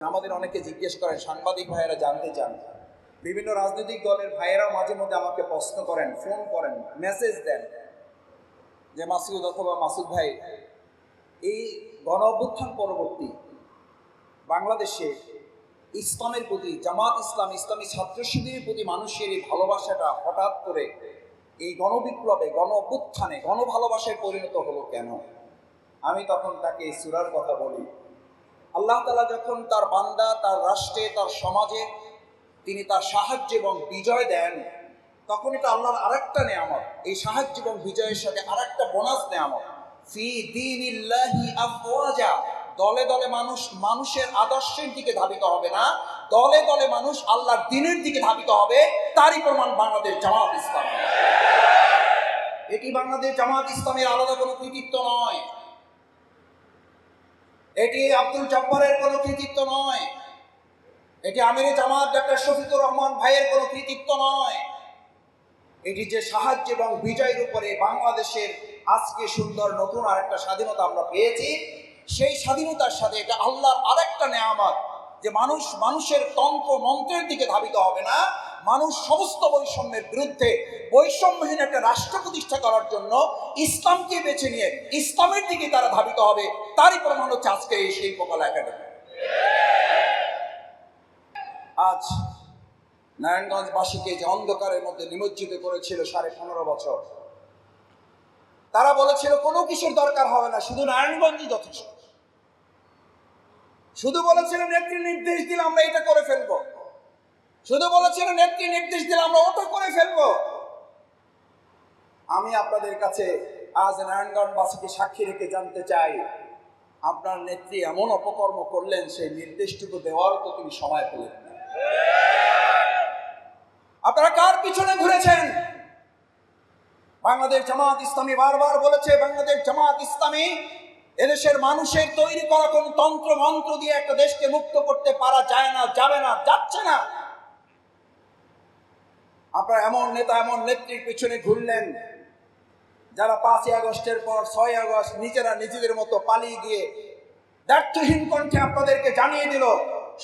আমাদের অনেকে জিজ্ঞেস করেন, সাংবাদিক ভাইয়েরা জানতে চান। বিভিন্ন রাজনৈতিক দলের ভাইয়েরাও মাঝে মধ্যে আমাকে প্রশ্ন করেন, ফোন করেন মেসেজ দেন যে, মাসুদ অথবা মাসুদ ভাই, এই গণ অভ্যুত্থান পরবর্তী বাংলাদেশে ইসলামের প্রতি, জামাত ইসলাম, ইসলামী ছাত্র শিবিরের প্রতি মানুষের এই ভালোবাসাটা হঠাৎ করে এই গণবিপ্লবে, গণ অভ্যুত্থানে গণ ভালোবাসায় পরিণত হলো কেন? আমি তখন তাকে এই সুরার কথা বলি। আল্লাহ তালা যখন তার বান্দা, তার রাষ্ট্রে, তার সমাজে তিনি তার সাহায্য এবং বিজয় দেন, তখন এটা আল্লাহর আরেকটা নেয়ামত। এই সাহায্য এবং বিজয়ের সাথে আরেকটা বোনাস নেয়ামত। ফি দীনিল্লাহি আফওয়াজা। দলে দলে মানুষ মানুষের আদর্শের দিকে ধাবিত হবে না। দলে দলে মানুষ আল্লাহর দিনের দিকে ধাবিত হবে। তারই প্রমাণ বাংলাদেশ জামাত ইসলাম এটি বাংলাদেশ জামাত ইসলামের আলাদা কোনো কৃতিত্ব নয়। এটি আব্দুল জব্বারের কোনো কৃতিত্ব নয়। এটি আমির জামাত ডাক্তার শফিকুর রহমান ভাইয়ের কোনো কৃতিত্ব নয়। এটি যে সাহায্য এবং বিজয়ের উপরে বাংলাদেশের আজকে সুন্দর নতুন আরেকটা স্বাধীনতা আমরা পেয়েছি, সেই স্বাধীনতার সাথে এটা আল্লাহর আরেকটা নেয়ামত যে মানুষ মানুষের তন্ত্র মন্ত্রের দিকে ধাবিত হবে না মানুষ সমস্ত বৈষম্যের বিরুদ্ধে বৈষম্যহীন একটা রাষ্ট্র প্রতিষ্ঠা করার জন্য ইসলামকে বেছে নিয়ে ইসলামের দিকে তারা ধাবিত হবে, তারই প্রমাণ হচ্ছে আজকে এই শিল্পকলা একাডেমি। আজ নারায়ণগঞ্জবাসীকে যে অন্ধকারের মধ্যে নিমজ্জিত করেছিল সাড়ে পনেরো বছর, তারা বলেছিল, কোনো কিছুর দরকার হবে না, শুধু নারায়ণগঞ্জই যথেষ্ট। শুধু বলেছিল একটি নির্দেশ দিলে আমরা এটা করে ফেলব। শুধু বলেছিল নেত্রী নির্দেশ দিলে আমরা ওটা করে ফেলব। আমি আপনাদের কাছে আজ নারায়ণগঞ্জবাসীকে সাক্ষী রেখে জানতে চাই, আপনার নেত্রী এমন অপকর্ম করলেন, সেই নির্দেশটুকু দেওয়ারও তো তিনি সময় পেলেন না। আপনারা কার পিছনে ঘুরেছেন? বাংলাদেশ জামাত ইসলামী বারবার বলেছে, বাংলাদেশ জামাত ইসলামী এদেশের মানুষের তৈরি করা কোন তন্ত্র মন্ত্র দিয়ে একটা দেশকে মুক্ত করতে পারা যায় না, যাবে না, যাচ্ছে না। আপনারা এমন নেতা, এমন নেত্রীর পিছনে ঘুরলেন, যারা পাঁচই আগস্টের পর ছয় আগস্ট নিজেরা নিজেদের মতো পালিয়ে গিয়ে দায়িত্বহীন কণ্ঠে আপনাদেরকে জানিয়ে দিল,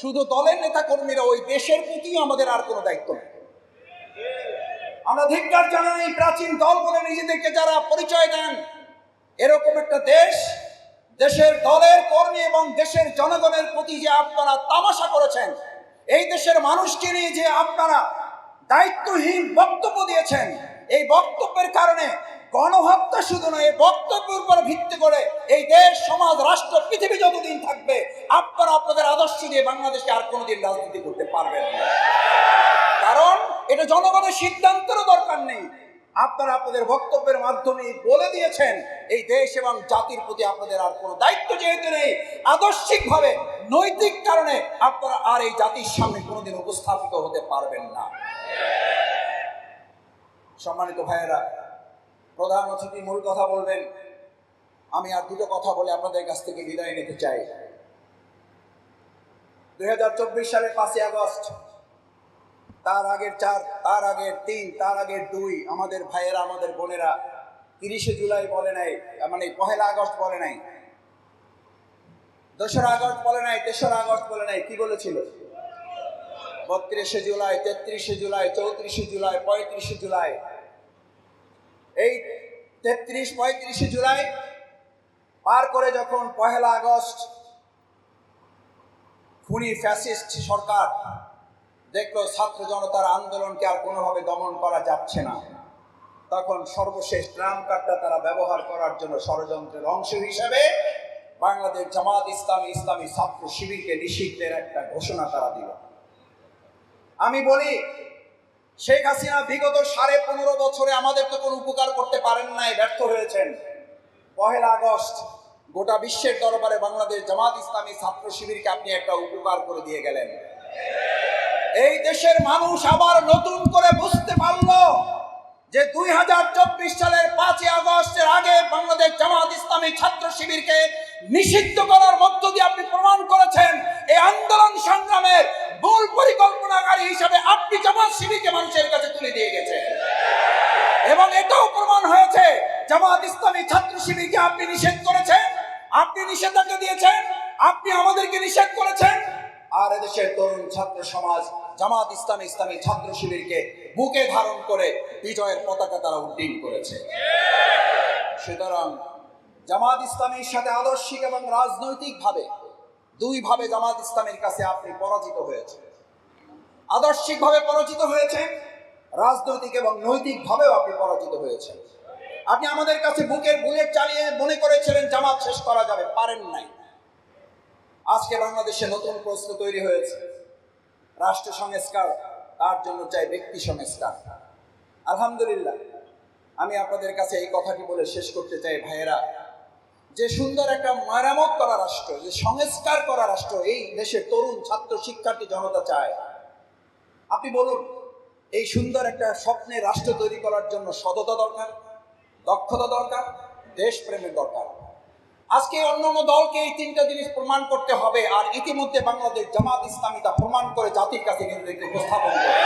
শুধু দলের নেতা কর্মীরা ওই দেশের প্রতি আমাদের আর কোনো দায়িত্ব নেই। আমরা ধিক্কার জানাই এই প্রাচীন দল বলে নিজেদেরকে যারা পরিচয় দেন। এরকম একটা দেশ, দেশের দলের কর্মী এবং দেশের জনগণের প্রতি যে আপনারা তামাশা করেছেন, এই দেশের মানুষকে নিয়ে যে আপনারা দায়িত্বহীন বক্তব্য দিয়েছেন। এই বক্তব্যের কারণে গণহত্যা শুধু নয়, এই বক্তব্যের উপর ভিত্তি করে এই দেশ, সমাজ, রাষ্ট্র, পৃথিবী যতদিন থাকবে, আপনারা আপনাদের আদর্শ দিয়ে বাংলাদেশে আর কোনোদিন রাজনীতি করতে পারবেন না। কারণ এটা জনগণের সিদ্ধান্তেরও দরকার নেই। আপনারা আপনাদের বক্তব্যের মাধ্যমে বলে দিয়েছেন, এই দেশ এবং জাতির প্রতি আপনাদের আর কোনো দায়িত্ব যেহেতু নেই, আদর্শিকভাবে, নৈতিক কারণে আপনারা আর এই জাতির সামনে কোনোদিন উপস্থাপিত হতে পারবেন না। সম্মানিত ভাইয়েরা, প্রধান অতিথি মূল কথা বলবেন। আমি আর দুটো কথা বলে আপনাদের কাছ থেকে বিদায় নিতে চাই। দুই হাজার চব্বিশ সালের পাঁচই আগস্ট, তার আগের চার, তার আগের তিন, তার আগের দুই, আমাদের ভাইয়েরা, আমাদের বোনেরা তিরিশে জুলাই বলে নাই মানে পহেলা আগস্ট বলে নাই, দোসরা আগস্ট বলে নাই, তেসরা আগস্ট বলে নাই, কি বলেছিল? বত্রিশে জুলাই, তেত্রিশে জুলাই, চৌত্রিশে জুলাই, পঁয়ত্রিশে জুলাই। এই তেত্রিশ, পঁয়ত্রিশে জুলাই পার করে যখন পহেলা আগস্ট খুনি ফ্যাসিস্ট সরকার দেখল ছাত্র জনতার আন্দোলনকে আর কোনোভাবে দমন করা যাচ্ছে না। তখন সর্বশেষ ট্রাম কার্ডটা তারা ব্যবহার করার জন্য ষড়যন্ত্রের অংশ হিসেবে বাংলাদেশ জামাত ইসলামী ইসলামী ছাত্র শিবিরকে নিষিদ্ধের একটা ঘোষণা তারা দিল। আমি বলি, শেখ হাসিনা বিগত সাড়ে পনেরো বছরে আমাদের তো কোনো উপকার করতে পারেন নাই, ব্যর্থ হয়েছেন। পহেলা আগস্ট, গোটা বিশ্বের দরবারে বাংলাদেশ জামাত ইসলামী ছাত্র শিবিরকে আপনি একটা উপকার করে দিয়ে গেলেন। এই দেশের মানুষ আবার নতুন করে বুঝতে পারল যে দুই হাজার চব্বিশ সালের পাঁচই আগস্টের আগে বাংলাদেশ জামাত ইসলামী ছাত্র শিবিরকে নিষিদ্ধ করার মধ্য দিয়ে আপনি প্রমাণ করেছেন, এই আন্দোলন সংগ্রামের মূল পরিকল্পনাকারী হিসাবে আপনি জামাত শিবিরকে মানুষের কাছে তুলে দিয়ে গেছেন, এবং এটাও প্রমাণ হয়েছে, জামাত ইসলামী ছাত্র শিবিরকে আপনি নিষেধ করেছেন, আপনি নিষেধাজ্ঞা দিয়েছেন, আপনি আমাদেরকে নিষেধ করেছেন। আর এদেশের তরুণ ছাত্র সমাজ জামাত ইসলামী ইসলামী ছাত্র শিবিরকে বুকে ধারণ করে বিজয়ের পতাকা তারা উড্ডীন করেছে। সুতরাং জামাত ইসলামীর সাথে আদর্শিক এবং রাজনৈতিকভাবে দুইভাবে জামাত ইসলামের কাছে আপনি পরাজিত হয়েছে আদর্শিকভাবে পরাজিত হয়েছে, রাজনৈতিক এবং নৈতিকভাবেও আপনি পরাজিত হয়েছেন আপনি আমাদের কাছে বুকের বুলেট চালিয়ে মনে করেছিলেন, জামাত শেষ করা যাবে, পারেন নাই। আজকে বাংলাদেশে নতুন প্রশ্ন তৈরি হয়েছে। রাষ্ট্র সংস্কার, তার জন্য চাই ব্যক্তি সংস্কার। আলহামদুলিল্লাহ, আমি আপনাদের কাছে এই কথাটি বলে শেষ করতে চাই, ভাইয়েরা। যে সুন্দর একটা মেরামত করা রাষ্ট্র, যে সংস্কার করা রাষ্ট্র, এই দেশের তরুণ ছাত্র শিক্ষার্থী জনতা চায়। আপনি বলুন, এই সুন্দর একটা স্বপ্নের রাষ্ট্র তৈরি করার জন্য সততা দরকার, দক্ষতা দরকার, দেশপ্রেমের দরকার। আজকে অন্য অন্য দলকে এই তিনটা জিনিস প্রমাণ করতে হবে, আর ইতিমধ্যে বাংলাদেশ জামাত ইসলামী তা প্রমাণ করে জাতির কাছে কিন্তু উপস্থাপন করে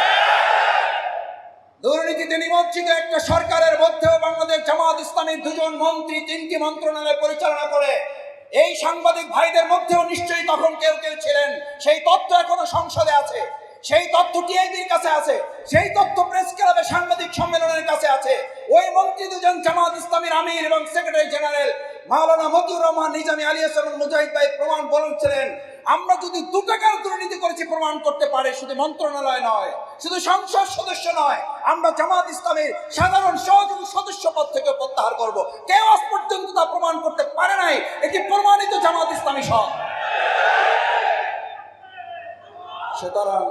দুর্নীতিতে নিমজ্জিত একটা সরকারের মধ্যেও বাংলাদেশ জামাত ইসলামের দুজন মন্ত্রী, তিনটি মন্ত্রণালয় পরিচালনা করে। এই সাংবাদিক ভাইদের মধ্যেও নিশ্চয়ই তখন কেউ কেউ ছিলেন, সেই তথ্য এখনও সংসদে আছে। সেই তথ্য টিআইবির কাছে আছে, সেই তথ্য প্রেস ক্লাবে সাংবাদিক সম্মেলনের কাছে আছে। ওই মন্ত্রী দুজন জামাত ইসলামীর আমির এবং সেক্রেটারি জেনারেল মাওলানা মতিউর রহমান, নিজামী আলিয়াস এবং মুজাহিদ ভাই প্রমাণ বলেছিলেন, আমরা যদি দু টাকার দুর্নীতি করেছি, প্রমাণ করতে পারে শুধু মন্ত্রণালয় নয়, শুধু সংসদ সদস্য নয়, আমরা জামাত ইসলামের সাধারণ সহযোগী সদস্য পদ থেকে প্রত্যাহার করব। কেউ আজ পর্যন্ত তা প্রমাণ করতে পারে নাই, এটি প্রমাণিত জামাত ইসলামী সহ সুতরাং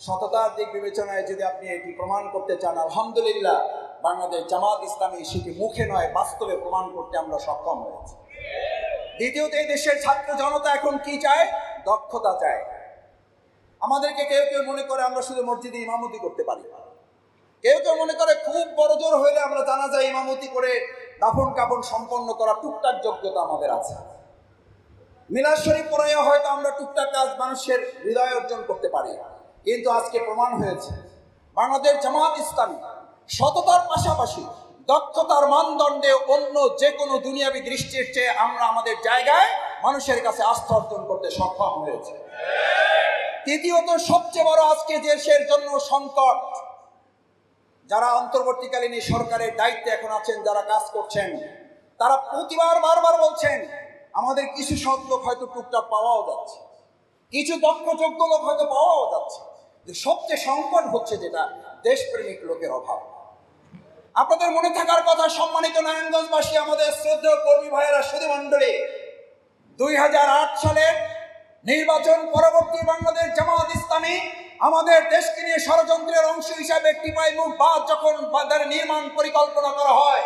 সততার দিক বিবেচনায় যদি আপনি এটি প্রমাণ করতে চান, আলহামদুলিল্লাহ বাংলাদেশ জামাত ইসলামী সেটি মুখে নয়, বাস্তবে প্রমাণ করতে আমরা সক্ষম হয়েছি। দ্বিতীয়ত, এই দেশের ছাত্র জনতা এখন কি চায়? দক্ষতা চায়। আমাদেরকে কেউ কেউ মনে করে আমরা শুধু মসজিদে ইমামতি করতে পারি কেউ কেউ মনে করে খুব বড় জোর হইলে আমরা জানা যায় ইমামতি করে দাফন কাফন সম্পন্ন করা টুকটাক যোগ্যতা আমাদের আছে। মিলাদ শরীফ পড়াইয়া হয়তো আমরা টুকটাক কাজ মানুষের হৃদয় অর্জন করতে পারি। কিন্তু আজকে প্রমাণ হয়েছে। বাংলাদেশ জামাত ইসলামী সততার পাশাপাশি দক্ষতার মানদণ্ডে অন্য যে কোনো দুনিয়াবী দৃষ্টির চেয়ে আমরা আমাদের জায়গায় মানুষের কাছে আস্থা অর্জন করতে সক্ষম হয়েছে। তৃতীয়ত, সবচেয়ে বড় আজকে দেশের জন্য সংকট। যারা অন্তর্বর্তীকালীন এই সরকারের দায়িত্বে এখন আছেন, যারা কাজ করছেন, তারা প্রতিবার বারবার বলছেন, আমাদের কিছু লোক হয়তো টুকটাক পাওয়াও যাচ্ছে। কিছু দক্ষ, যোগ্য লোক হয়তো পাওয়াও যাচ্ছে। যে সবচেয়ে সংকট হচ্ছে যেটা, দেশপ্রেমিক লোকের অভাব। আপনাদের মনে থাকার কথা, সম্মানিত নারায়ণগঞ্জবাসী, আমাদের শ্রদ্ধেয় কর্মী ভাইয়েরা, সুধী মণ্ডলী, দুই হাজার আট সালের নির্বাচন পরবর্তী বাংলাদেশ জামাত ইসলামী আমাদের দেশকে নিয়ে ষড়যন্ত্রের অংশ হিসাবে টিপাই মুখ বাদ যখন তাদের নির্মাণ পরিকল্পনা করা হয়,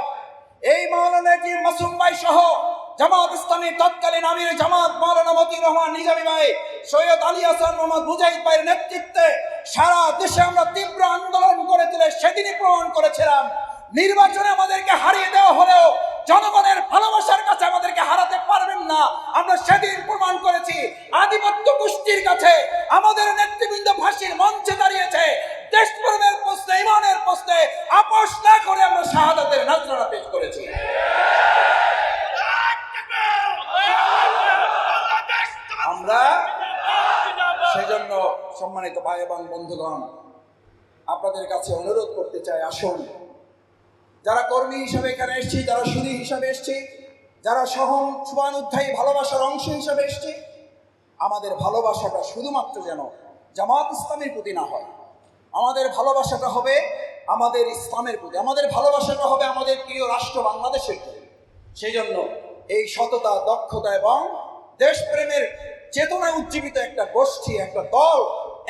এই মাওলানা কি মাসুম ভাই সহ জামাত ইসলামীর তৎকালীন আমির জামাত মাওলানা মতিউর রহমান নিজামী ভাই সৈয়দ আলী হাসান মোহাম্মদ মুজাহিদ ভাইয়ের নেতৃত্বে সারা দেশে আমরা তীব্র আন্দোলন করে তুলে সেদিনই প্রমাণ করেছিলাম। নির্বাচনে আমাদেরকে হারিয়ে দেওয়া হলেও জনগণের ভালোবাসার কাছে আমাদেরকে হারাতে পারবেন না। আমরা সেদিন প্রমাণ করেছি, আধিপত্য গোষ্ঠীর কাছে আমাদের নেতৃবৃন্দ ফাঁসির মঞ্চে দাঁড়িয়েছে। দেশপ্রেমের প্রশ্নে, ইমানের প্রশ্নে আপোষ না করে আমরা শাহাদাতের পেশ সেজন্য সম্মানিত ভাই এবং বন্ধুগণ, আপনাদের কাছে অনুরোধ করতে চাই, আসুন। যারা কর্মী হিসাবে এখানে এসছি, যারা সুদী হিসাবে এসছি, যারা সহন শুভানুধ্যায়ী ভালোবাসার অংশ হিসাবে এসছি, আমাদের ভালোবাসাটা শুধুমাত্র যেন জামাত ইসলামের প্রতি না হয়। আমাদের ভালোবাসাটা হবে আমাদের ইসলামের প্রতি। আমাদের ভালোবাসাটা হবে আমাদের প্রিয় রাষ্ট্র বাংলাদেশের প্রতি। সেই জন্য এই সততা, দক্ষতা এবং দেশপ্রেমের চেতনায় উজ্জীবিত একটা গোষ্ঠী, একটা দল,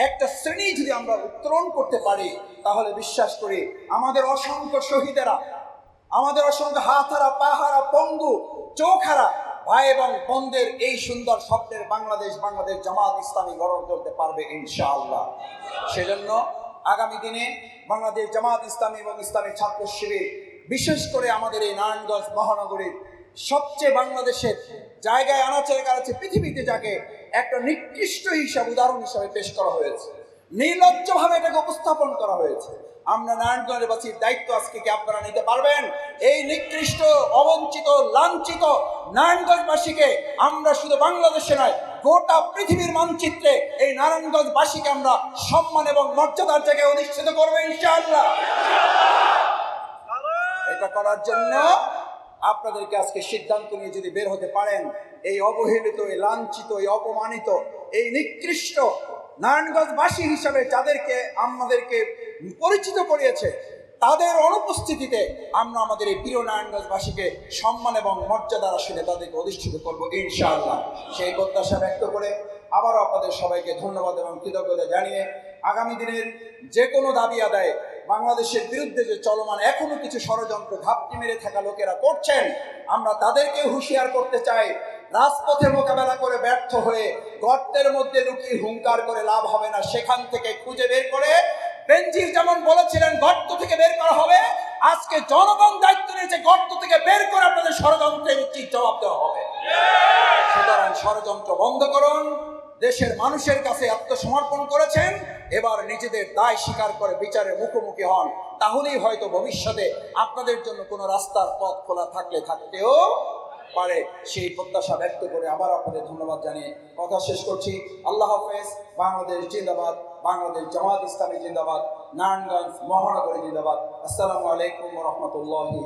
একটা শ্রেণি যদি আমরা উত্তরণ করতে পারি, তাহলে বিশ্বাস করি আমাদের অসংখ্য শহীদেরা, আমাদের অসংখ্য হাতহারা পাহারা, পঙ্গু, চোখারা ভাই এবং বোনদের এই সুন্দর স্বপ্নের বাংলাদেশ বাংলাদেশ জামাত ইসলামী গড়ে তুলতে পারবে ইনশাআল্লাহ। সেজন্য আগামী দিনে বাংলাদেশ জামাত ইসলামী এবং ইসলামী ছাত্র শিবির, বিশেষ করে আমাদের এই নারায়ণগঞ্জ মহানগরীর সবচেয়ে বাংলাদেশের জায়গায় আনাচে কাছে পৃথিবীতে যাকে একটা নিকৃষ্ট হিসাব উদাহরণ হিসাবে পেশ করা হয়েছে। নির্লজ্জভাবে এটাকে উপস্থাপন করা হয়েছে। আমরা নারায়ণগঞ্জের বাসীর দায়িত্ব আজকে কি আপনারা নিতে পারবেন? এই নিকৃষ্ট অবঞ্চিত লাঞ্ছিত নারায়ণগঞ্জবাসীকে আমরা শুধু বাংলাদেশে নয় গোটা পৃথিবীর মানচিত্রে এই নারায়ণগঞ্জবাসীকে আমরা সম্মান এবং মর্যাদার জায়গায় অধিষ্ঠিত করব ইনশাআল্লাহ। এটা করার জন্য আপনাদেরকে আজকে সিদ্ধান্ত নিয়ে যদি বের হতে পারেন, এই অবহেলিত, এই লাঞ্ছিত, এই অপমানিত, এই নিকৃষ্ট নারায়ণগঞ্জবাসী হিসাবে যাদেরকে আমাদেরকে পরিচিত করিয়েছে, তাদের অনুপস্থিতিতে আমরা আমাদের এই প্রিয় নারায়ণগঞ্জবাসীকে সম্মান এবং মর্যাদার আসলে তাদেরকে অধিষ্ঠিত করব ইনশাআল্লাহ। সেই প্রত্যাশা ব্যক্ত করে আবারও আপনাদের সবাইকে ধন্যবাদ এবং কৃতজ্ঞতা জানিয়ে আগামী দিনের যে কোনো দাবি আদায়ে বাংলাদেশের বিরুদ্ধে যে চলমান এখনও কিছু ষড়যন্ত্র ঘাপটি মেরে থাকা লোকেরা করছেন, আমরা তাদেরকে হুঁশিয়ার করতে চাই। রাজপথে মোকাবেলা করে ব্যর্থ হয়ে গর্তের মধ্যে লুকিয়ে হুঙ্কার করে লাভ হবে না, সেখান থেকে খুঁজে বের করে। বেঞ্জির যেমন বলেছিলেন, গর্ত থেকে বের করা হবে। আজকে জনগণ দায়িত্ব নিয়েছে গর্ত থেকে বের করে আপনাদের ষড়যন্ত্রের উচিত জবাব দেওয়া হবে। সুতরাং ষড়যন্ত্র বন্ধ করুন। দেশের মানুষের কাছে আত্মসমর্পণ করেছেন, এবার নিজেদের দায় স্বীকার করে বিচারের মুখোমুখি হন। তাহলেই হয়তো ভবিষ্যতে আপনাদের জন্য কোনো রাস্তার পথ খোলা থাকলে থাকতেও পারে। সেই প্রত্যাশা ব্যক্ত করে আবার আপনাদের ধন্যবাদ জানিয়ে কথা শেষ করছি। আল্লাহ হাফেজ, বাংলাদেশ জিন্দাবাদ, বাংলাদেশ জামাত ইসলামী জিন্দাবাদ, নারায়ণগঞ্জ মহানগরী জিন্দাবাদ। আসসালামু আলাইকুম রহমতুল্লাহি